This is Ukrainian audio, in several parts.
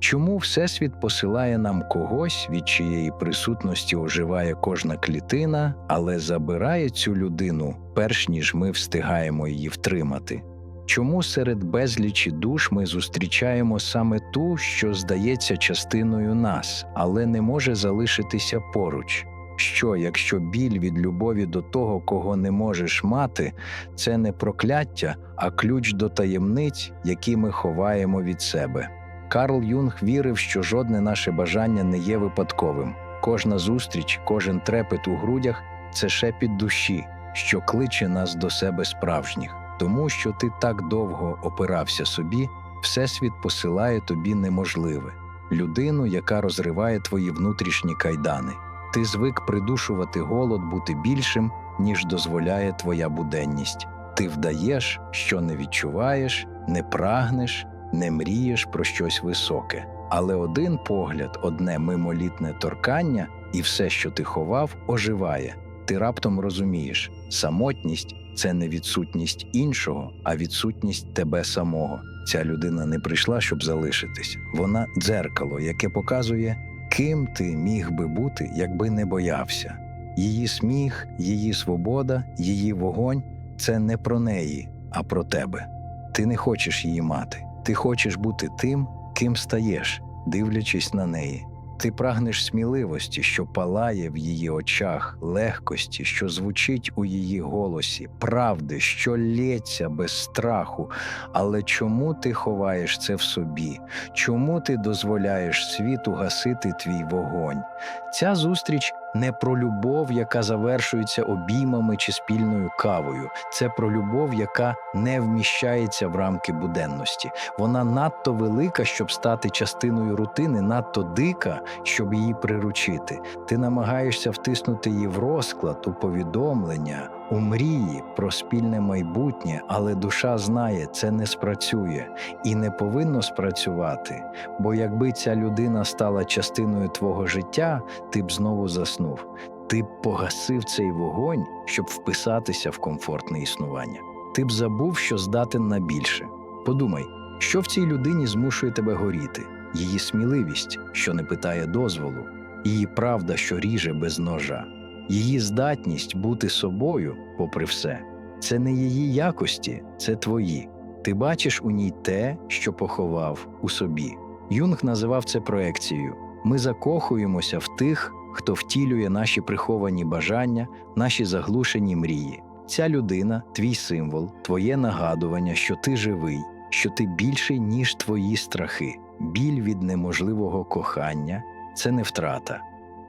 Чому Всесвіт посилає нам когось, від чиєї присутності оживає кожна клітина, але забирає цю людину, перш ніж ми встигаємо її втримати? Чому серед безлічі душ ми зустрічаємо саме ту, що здається частиною нас, але не може залишитися поруч? Що, якщо біль від любові до того, кого не можеш мати, це не прокляття, а ключ до таємниць, які ми ховаємо від себе? Карл Юнг вірив, що жодне наше бажання не є випадковим. Кожна зустріч, кожен трепет у грудях це шепіт душі, що кличе нас до себе справжніх. Тому що ти так довго опирався собі, Всесвіт посилає тобі неможливе людину, яка розриває твої внутрішні кайдани. Ти звик придушувати голод бути більшим, ніж дозволяє твоя буденність. Ти вдаєш, що не відчуваєш, не прагнеш, не мрієш про щось високе. Але один погляд, одне мимолітне торкання, і все, що ти ховав, оживає. Ти раптом розумієш, самотність це не відсутність іншого, а відсутність тебе самого. Ця людина не прийшла, щоб залишитись. Вона дзеркало, яке показує, ким ти міг би бути, якби не боявся. Її сміх, її свобода, її вогонь це не про неї, а про тебе. Ти не хочеш її мати. Ти хочеш бути тим, ким стаєш, дивлячись на неї. Ти прагнеш сміливості, що палає в її очах, легкості, що звучить у її голосі, правди, що лється без страху. Але чому ти ховаєш це в собі? Чому ти дозволяєш світу гасити твій вогонь? Ця зустріч не про любов, яка завершується обіймами чи спільною кавою. Це про любов, яка не вміщається в рамки буденності. Вона надто велика, щоб стати частиною рутини, надто дика, щоб її приручити. Ти намагаєшся втиснути її в розклад, у повідомлення, у мрії про спільне майбутнє, але душа знає, це не спрацює і не повинно спрацювати. Бо якби ця людина стала частиною твого життя, ти б знову заснув. Ти б погасив цей вогонь, щоб вписатися в комфортне існування. Ти б забув, що здатен на більше. Подумай, що в цій людині змушує тебе горіти, її сміливість, що не питає дозволу, її правда, що ріже без ножа, її здатність бути собою, попри все. Це не її якості, це твої. Ти бачиш у ній те, що поховав у собі. Юнг називав це проекцією. Ми закохуємося в тих, хто втілює наші приховані бажання, наші заглушені мрії. Ця людина твій символ, твоє нагадування, що ти живий, що ти більший, ніж твої страхи. Біль від неможливого кохання це не втрата,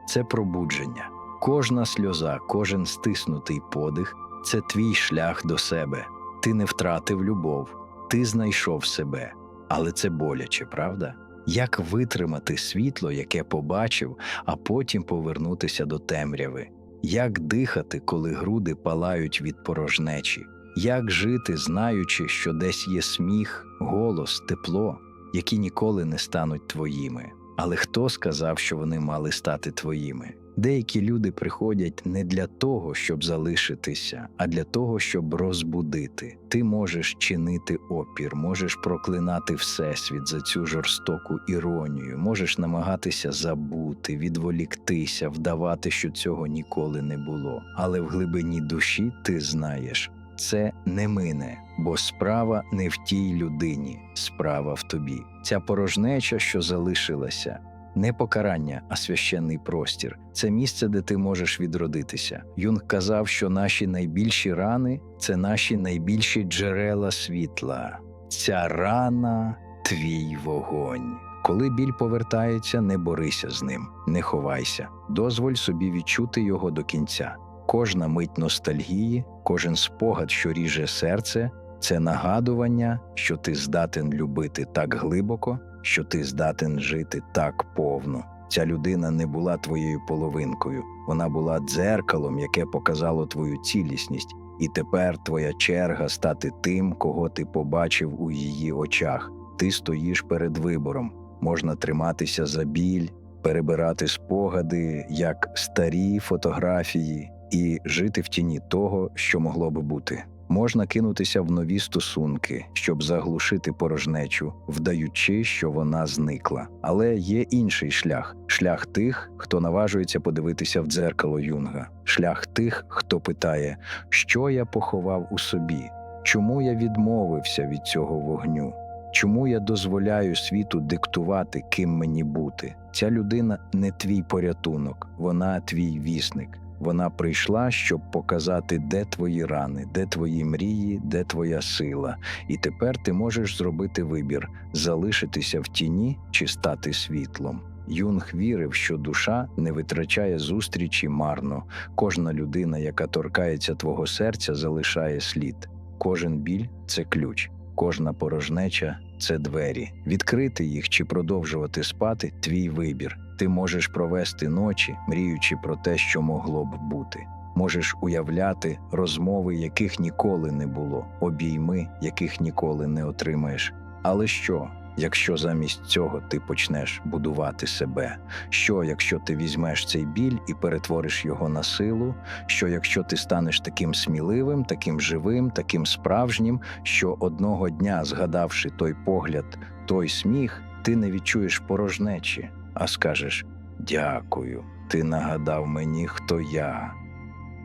це пробудження. Кожна сльоза, кожен стиснутий подих це твій шлях до себе. Ти не втратив любов, ти знайшов себе, але це боляче, правда? Як витримати світло, яке побачив, а потім повернутися до темряви? Як дихати, коли груди палають від порожнечі? Як жити, знаючи, що десь є сміх, голос, тепло, які ніколи не стануть твоїми? Але хто сказав, що вони мали стати твоїми? Деякі люди приходять не для того, щоб залишитися, а для того, щоб розбудити. Ти можеш чинити опір, можеш проклинати всесвіт за цю жорстоку іронію, можеш намагатися забути, відволіктися, вдавати, що цього ніколи не було. Але в глибині душі ти знаєш. Це не мине, бо справа не в тій людині, справа в тобі. Ця порожнеча, що залишилася, не покарання, а священний простір. Це місце, де ти можеш відродитися. Юнг казав, що наші найбільші рани це наші найбільші джерела світла. Ця рана твій вогонь. Коли біль повертається, не борися з ним, не ховайся, дозволь собі відчути його до кінця. Кожна мить ностальгії, кожен спогад, що ріже серце, це нагадування, що ти здатен любити так глибоко, що ти здатен жити так повно. Ця людина не була твоєю половинкою, вона була дзеркалом, яке показало твою цілісність, і тепер твоя черга стати тим, кого ти побачив у її очах. Ти стоїш перед вибором. Можна триматися за біль, перебирати спогади як старі фотографії і жити в тіні того, що могло би бути. Можна кинутися в нові стосунки, щоб заглушити порожнечу, вдаючи, що вона зникла. Але є інший шлях шлях тих, хто наважується подивитися в дзеркало Юнга, шлях тих, хто питає, що я поховав у собі, чому я відмовився від цього вогню. Чому я дозволяю світу диктувати, ким мені бути? Ця людина не твій порятунок, вона твій вісник. Вона прийшла, щоб показати, де твої рани, де твої мрії, де твоя сила. І тепер ти можеш зробити вибір залишитися в тіні чи стати світлом. Юнг вірив, що душа не витрачає зустрічі марно. Кожна людина, яка торкається твого серця, залишає слід. Кожен біль це ключ, кожна порожнеча це двері. Відкрити їх чи продовжувати спати твій вибір. Ти можеш провести ночі, мріючи про те, що могло б бути. Можеш уявляти розмови, яких ніколи не було, обійми, яких ніколи не отримаєш. Але що, якщо замість цього ти почнеш будувати себе? Що, якщо ти візьмеш цей біль і перетвориш його на силу? Що, якщо ти станеш таким сміливим, таким живим, таким справжнім, що одного дня, згадавши той погляд, той сміх, ти не відчуєш порожнечі, а скажеш дякую, ти нагадав мені, хто я.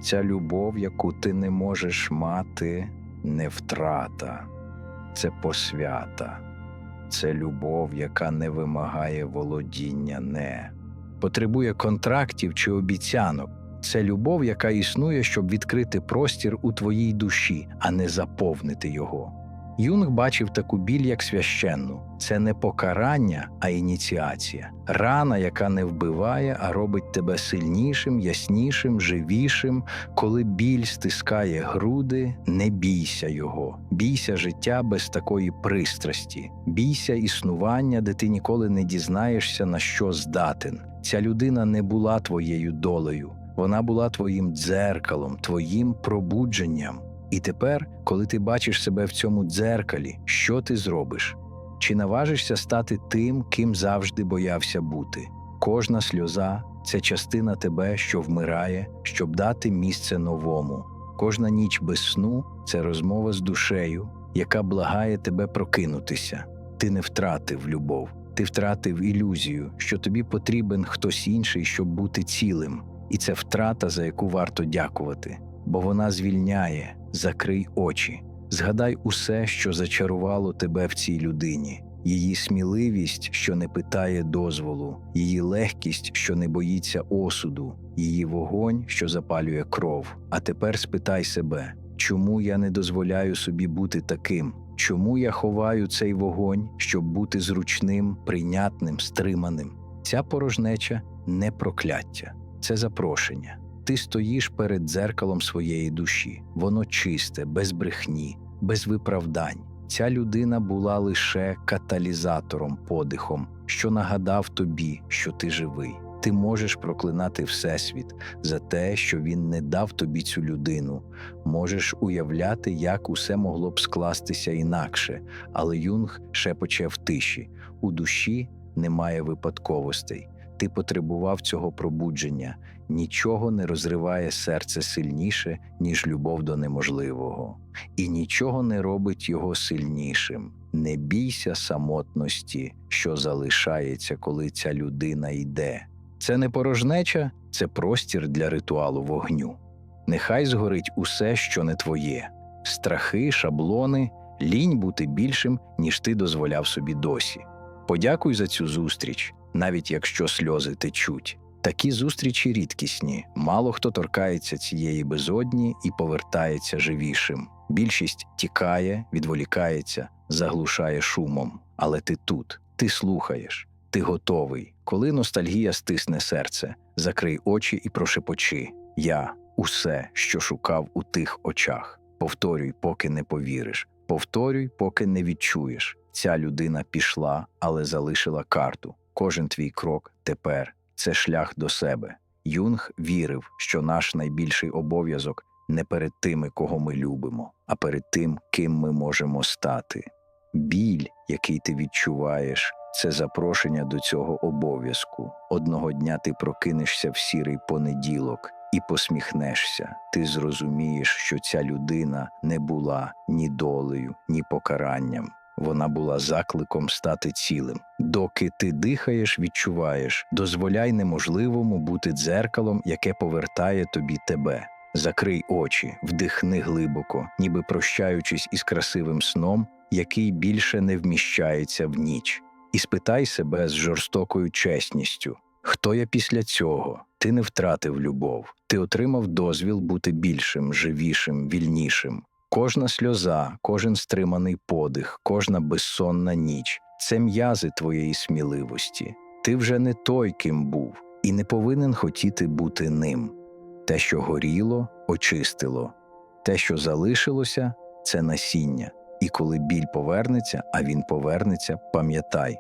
Ця любов, яку ти не можеш мати, не втрата, це посвята, це любов, яка не вимагає володіння, не потребує контрактів чи обіцянок. Це любов, яка існує, щоб відкрити простір у твоїй душі, а не заповнити його. Юнг бачив таку біль як священну. Це не покарання, а ініціація. Рана, яка не вбиває, а робить тебе сильнішим, яснішим, живішим. Коли біль стискає груди, не бійся його. Бійся життя без такої пристрасті. Бійся існування, де ти ніколи не дізнаєшся, на що здатен. Ця людина не була твоєю долею. Вона була твоїм дзеркалом, твоїм пробудженням. І тепер, коли ти бачиш себе в цьому дзеркалі, що ти зробиш? Чи наважишся стати тим, ким завжди боявся бути? Кожна сльоза це частина тебе, що вмирає, щоб дати місце новому. Кожна ніч без сну це розмова з душею, яка благає тебе прокинутися. Ти не втратив любов, ти втратив ілюзію, що тобі потрібен хтось інший, щоб бути цілим. І це втрата, за яку варто дякувати, бо вона звільняє. Закрий очі, згадай усе, що зачарувало тебе в цій людині, її сміливість, що не питає дозволу, її легкість, що не боїться осуду, її вогонь, що запалює кров. А тепер спитай себе, чому я не дозволяю собі бути таким? Чому я ховаю цей вогонь, щоб бути зручним, прийнятним, стриманим? Ця порожнеча не прокляття, це запрошення. Ти стоїш перед дзеркалом своєї душі, воно чисте, без брехні, без виправдань. Ця людина була лише каталізатором, подихом, що нагадав тобі, що ти живий. Ти можеш проклинати Всесвіт за те, що він не дав тобі цю людину. Можеш уявляти, як усе могло б скластися інакше, але Юнг шепоче в тиші: у душі немає випадковостей. Ти потребував цього пробудження. Нічого не розриває серце сильніше, ніж любов до неможливого, і нічого не робить його сильнішим. Не бійся самотності, що залишається, коли ця людина йде. Це не порожнеча, це простір для ритуалу вогню. Нехай згорить усе, що не твоє, страхи, шаблони, лінь бути більшим, ніж ти дозволяв собі досі. Подякуй за цю зустріч, навіть якщо сльози течуть. Такі зустрічі рідкісні, мало хто торкається цієї безодні і повертається живішим. Більшість тікає, відволікається, заглушає шумом. Але ти тут, ти слухаєш, ти готовий. Коли ностальгія стисне серце, закрий очі і прошепочи Я усе, що шукав у тих очах. Повторюй, поки не повіриш. Повторюй, поки не відчуєш. Ця людина пішла, але залишила карту. Кожен твій крок тепер це шлях до себе. Юнг вірив, що наш найбільший обов'язок не перед тими, кого ми любимо, а перед тим, ким ми можемо стати. Біль, який ти відчуваєш, це запрошення до цього обов'язку. Одного дня ти прокинешся в сірий понеділок, і посміхнешся. Ти зрозумієш, що ця людина не була ні долею, ні покаранням. Вона була закликом стати цілим. Доки ти дихаєш, відчуваєш, дозволяй неможливому бути дзеркалом, яке повертає тобі тебе. Закрий очі, вдихни глибоко, ніби прощаючись із красивим сном, який більше не вміщається в ніч. І спитай себе з жорстокою чесністю: хто я після цього? Ти не втратив любов, ти отримав дозвіл бути більшим, живішим, вільнішим. Кожна сльоза, кожен стриманий подих, кожна безсонна ніч це м'язи твоєї сміливості. Ти вже не той, ким був, і не повинен хотіти бути ним. Те, що горіло, очистило, те, що залишилося, це насіння. І коли біль повернеться, а він повернеться, пам'ятай,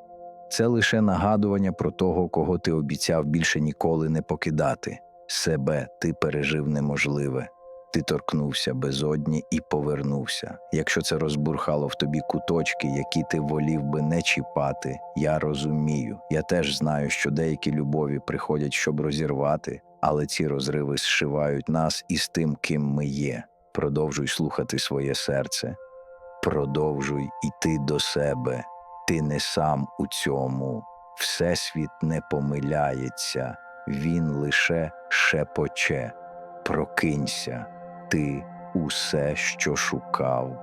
це лише нагадування про того, кого ти обіцяв більше ніколи не покидати. Себе ти пережив неможливе. Ти торкнувся безодні і повернувся. Якщо це розбурхало в тобі куточки, які ти волів би не чіпати, я розумію. Я теж знаю, що деякі любові приходять, щоб розірвати, але ці розриви зшивають нас із тим, ким ми є. Продовжуй слухати своє серце, продовжуй іти до себе. Ти не сам у цьому. Всесвіт не помиляється, він лише шепоче. Прокинься, ти усе, що шукав.